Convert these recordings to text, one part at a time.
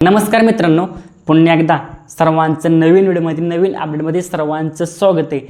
नमस्कार मित्रांनो पुन्हा एकदा सर्वांचं नवीन व्हिडिओमध्ये नवीन अपडेटमध्ये सर्वांचं स्वागत आहे.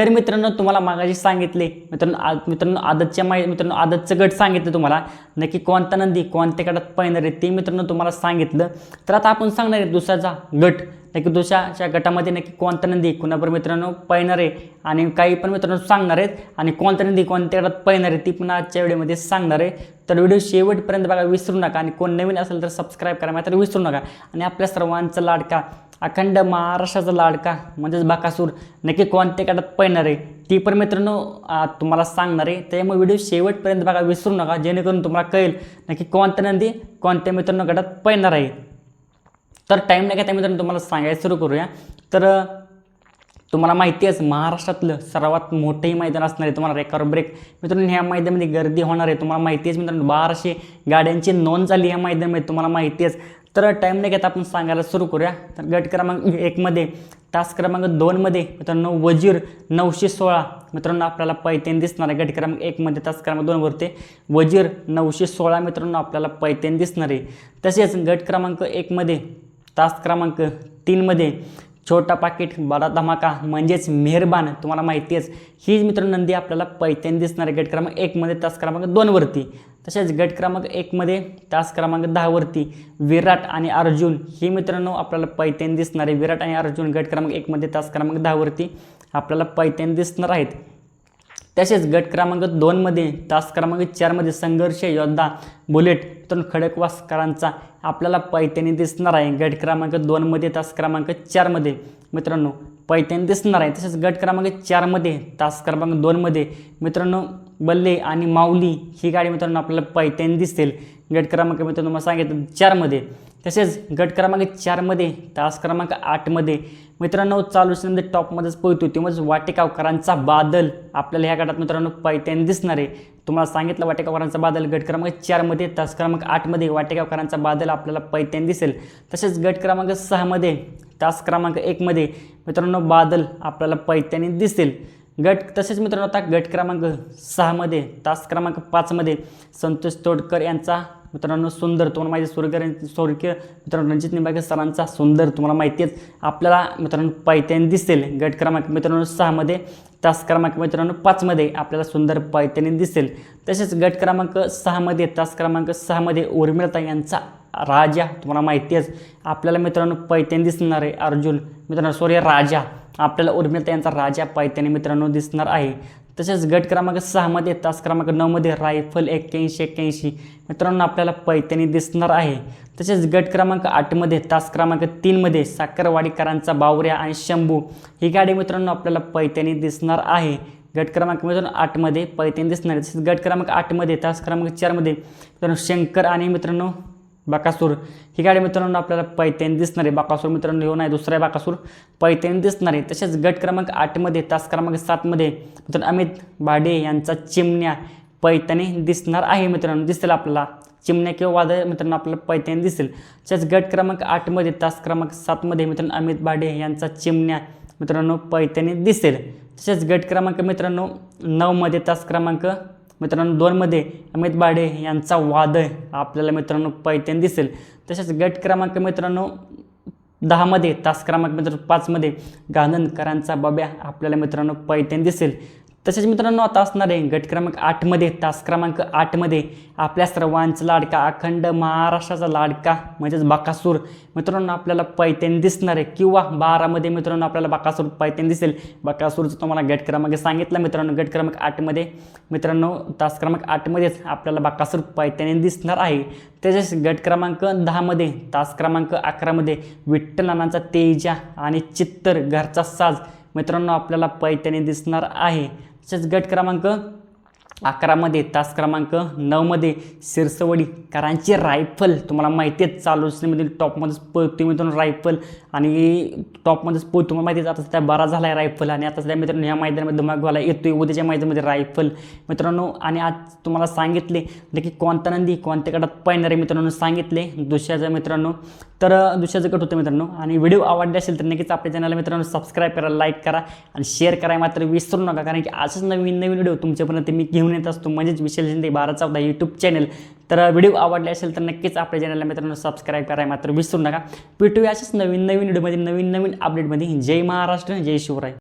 तर मित्रांनो तुम्हाला मागाशी सांगितले मित्रांनो आ मित्रांनो आदतच्या माहिती मित्रांनो आदतचं गट सांगितलं तुम्हाला. नक्की कोणता नंदी कोणत्या गटात पाहणार आहे ते मित्रांनो तुम्हाला सांगितलं. तर आता आपण सांगणार आहे दुसऱ्याचा गट. नक्की दुसऱ्याच्या गटामध्ये नक्की कोणता नंदी कुणाबरोबर मित्रांनो पाहणार आहे आणि काही पण मित्रांनो सांगणार आहेत आणि कोणता नंदी कोणत्या गटात पाहणार आहे ती पण आजच्या व्हिडिओमध्ये सांगणार आहे. तर व्हिडिओ शेवटपर्यंत बघा विसरू नका आणि कोण नवीन असेल तर सबस्क्राईब करा मात्र विसरू नका. आणि आपल्या सर्वांचा लाडका अखंड महाराष्ट्राचा लाडका म्हणजेच बाकासूर. नक्की कोणत्या गटात पळणार आहे ती पण मित्रांनो तुम्हाला सांगणार आहे. त्यामुळे व्हिडिओ शेवटपर्यंत बघा विसरू नका जेणेकरून तुम्हाला कळेल नक्की कोणत्या नंदी कोणत्या मित्रांनो गटात पळणार आहे. तर टाईम नाही त्या मित्रांनो तुम्हाला सांगायला सुरू करूया. तर तुम्हाला माहिती आहेच महाराष्ट्रातलं सर्वात मोठंही मैदान असणार आहे तुम्हाला रेकॉर्ड ब्रेक मित्रांनो ह्या मैदानामध्ये गर्दी होणार आहे तुम्हाला माहिती आहेच मित्रांनो बाराशे गाड्यांची नोंद झाली ह्या मैदानामध्ये तुम्हाला माहिती आहेच तर टाईम नाही घेता आपण सांगायला सुरू करूया. तर गट क्रमांक एकमध्ये तास क्रमांक दोनमध्ये मित्रांनो वजीर नऊशे सोळा. मित्रांनो आपल्याला पैत्यान दिसणार आहे. गट क्रमांक एकमध्ये तास क्रमांक दोनवरती वजीर नऊशे सोळा मित्रांनो आपल्याला पैत्यान दिसणार आहे. तसेच गट क्रमांक एकमध्ये तास क्रमांक तीनमध्ये छोटा पाकिट बडा धमाका म्हणजेच मेहरबान तुम्हाला माहिती आहेच. हीच मित्रांनो नंदी आपल्याला पैत्यान दिसणार आहे. गट क्रमांक एकमध्ये तास क्रमांक दोनवरती तसेच गट क्रमांक एकमध्ये तास क्रमांक दहावरती विराट आणि अर्जुन हे मित्रांनो आपल्याला पैत्यान दिसणार आहे. विराट आणि अर्जुन गट क्रमांक एकमध्ये तास क्रमांक दहावरती आपल्याला पैत्यान दिसणार आहेत. तसेच गट क्रमांक दोनमध्ये तास क्रमांक चारमध्ये संघर्ष योद्धा बुलेट तर खडकवासकरांचा आपल्याला पैत्यानी दिसणार आहे. गट क्रमांक दोनमध्ये तास क्रमांक चारमध्ये मित्रांनो पैत्यानी दिसणार आहे. तसेच गट क्रमांक चारमध्ये तास क्रमांक दोनमध्ये मित्रांनो बल्ले आणि माऊली ही गाडी मित्रांनो आपल्याला पैत्यानी दिसतील गट क्रमांक मित्रांनो मला सांगितलं चारमध्ये. तसेच गट क्रमांक चारमध्ये तास क्रमांक आठमध्ये. मित्रांनो चालू असल्यानंतर टॉपमध्येच पोहतो तेव्हाच वाटेगावकरांचा बादल आपल्याला ह्या गटात मित्रांनो पैत्याने दिसणार आहे. तुम्हाला सांगितलं वाटेगावकरांचा बादल. गट क्रमांक चारमध्ये तास क्रमांक आठमध्ये वाटेगावकरांचा बादल आपल्याला पैत्याने दिसेल. तसेच गट क्रमांक सहामध्ये तास क्रमांक एकमध्ये मित्रांनो बादल आपल्याला पैत्याने दिसेल. गट तसेच मित्रांनो आता गट क्रमांक सहामध्ये तास क्रमांक पाचमध्ये संतोष तोडकर यांचा मित्रांनो सुंदर तुम्हाला माहिती स्वर्ग स्वर्गीय मित्रांनो रणजित निंबाळकर सरांचा सुंदर तुम्हाला माहिती आहे आपल्याला मित्रांनो पैत्याने दिसेल. गट क्रमांक मित्रांनो सहामध्ये तास क्रमांक मित्रांनो पाचमध्ये आपल्याला सुंदर पैत्याने दिसेल. तसेच गट क्रमांक सहामध्ये तास क्रमांक सहामध्ये उर्मिळता यांचा राजा तुम्हाला माहिती आहेच आपल्याला मित्रांनो पैत्याने दिसणार आहे अर्जुन मित्रांनो सॉरी राजा. आपल्याला उर्मिला यांचा राजा पैत्याने मित्रांनो दिसणार आहे. तसेच गट क्रमांक सहामध्ये तास क्रमांक नऊमध्ये रायफल एक्क्याऐंशी एक्क्याऐंशी मित्रांनो आपल्याला पैत्याने दिसणार आहे. तसेच गट क्रमांक आठमध्ये तास क्रमांक तीनमध्ये साखरवाडीकरांचा बावऱ्या आणि शंभू ही गाडी मित्रांनो आपल्याला पैत्याने दिसणार आहे. गट क्रमांक मित्रांनो आठमध्ये पैत्याने दिसणार आहे. तसेच गट क्रमांक आठमध्ये तास क्रमांक चारमध्ये मित्रांनो शंकर आणि मित्रांनो बाकासूर. ही गाडी मित्रांनो आपल्याला पैत्याने दिसणार आहे. बाकासूर मित्रांनो हो नाही दुसरा बाकासूर. पैत्याने दिसणार आहे. तसेच गट क्रमांक आठमध्ये तास क्रमांक सातमध्ये मित्रांनो अमित भाडे यांचा चिमण्या पैत्याने दिसणार आहे मित्रांनो. दिसेल आपल्याला. चिमण्या किंवा वादळ मित्रांनो आपल्याला पैत्याने दिसेल. तसेच गट क्रमांक आठमध्ये तास क्रमांक सातमध्ये मित्रांनो अमित भाडे यांचा चिमण्या मित्रांनो पैत्याने दिसेल. तसेच गट क्रमांक मित्रांनो नऊमध्ये तास क्रमांक मित्रांनो दोनमध्ये अमित बाडे यांचा वादळ आपल्याला मित्रांनो पैत्यान दिसेल. तसेच गट क्रमांक मित्रांनो दहामध्ये तास क्रमांक मित्र पाचमध्ये गांधणकरांचा बब्या आपल्याला मित्रांनो पैत्यान दिसेल. तसेच मित्रांनो आता असणार आहे गट क्रमांक आठमध्ये तास क्रमांक आठमध्ये आपल्या सर्वांचा लाडका अखंड महाराष्ट्राचा लाडका म्हणजेच बाकासूर. मित्रांनो आपल्याला पैत्यान दिसणार आहे किंवा बारामध्ये मित्रांनो आपल्याला बाकासूर पैत्यान दिसेल. बाकासूरचं तुम्हाला गट क्रमांक सांगितलं मित्रांनो गट क्रमांक आठमध्ये मित्रांनो तास क्रमांक आठमध्येच आपल्याला बाकासूर पैत्याने दिसणार आहे. तसेच गट क्रमांक दहामध्ये तास क्रमांक अकरामध्ये विठ्ठलानांचा तेजा आणि चित्तर घरचा साज मित्रांनो आपल्याला पैत्याने दिसणार आहे. तसेच गट क्रमांक अकरामध्ये तास क्रमांक नऊमध्ये सिरसवडीकरांची रायफल. तुम्हाला माहिती आहे चालू असण्यामध्ये टॉपमध्येच पळतो मित्रांनो रायफल. आणि टॉपमध्येच पोहतो तुम्हाला माहिती आहे आता सध्या बरा झाला आहे रायफल. आणि आता सध्या मित्रांनो ह्या मैदानामध्ये धमाक व्हायला येतोय उद्याच्या मैदानामध्ये रायफल. मित्रांनो आणि आज तुम्हाला सांगितले की कोणता नंदी कोणत्या गटात पाहणारे मित्रांनो सांगितले. दुसऱ्याचा मित्रांनो तर दुसऱ्याचं गट होतं मित्रांनो. आणि व्हिडिओ आवडले असेल तर नक्कीच आपल्या चॅनलला मित्रांनो सबस्क्राईब करा लाईक करा आणि शेअर करा मात्र विसरू नका. कारण की असंच नवीन नवीन व्हिडिओ तुमच्यापर्यंत मी घेऊन घेऊन येत असतो. म्हणजेच विशेष ते बारा चौदा यूट्यूब चॅनल तर व्हिडिओ आवडले असेल तर नक्कीच आपल्या चॅनलला मित्रांनो सबस्क्राईब करायला मात्र विसरू नका. भेटूया अशाच नवीन नवीन व्हिडिओमध्ये नवीन नवीन अपडेटमध्ये जय महाराष्ट्र जय शिवराय.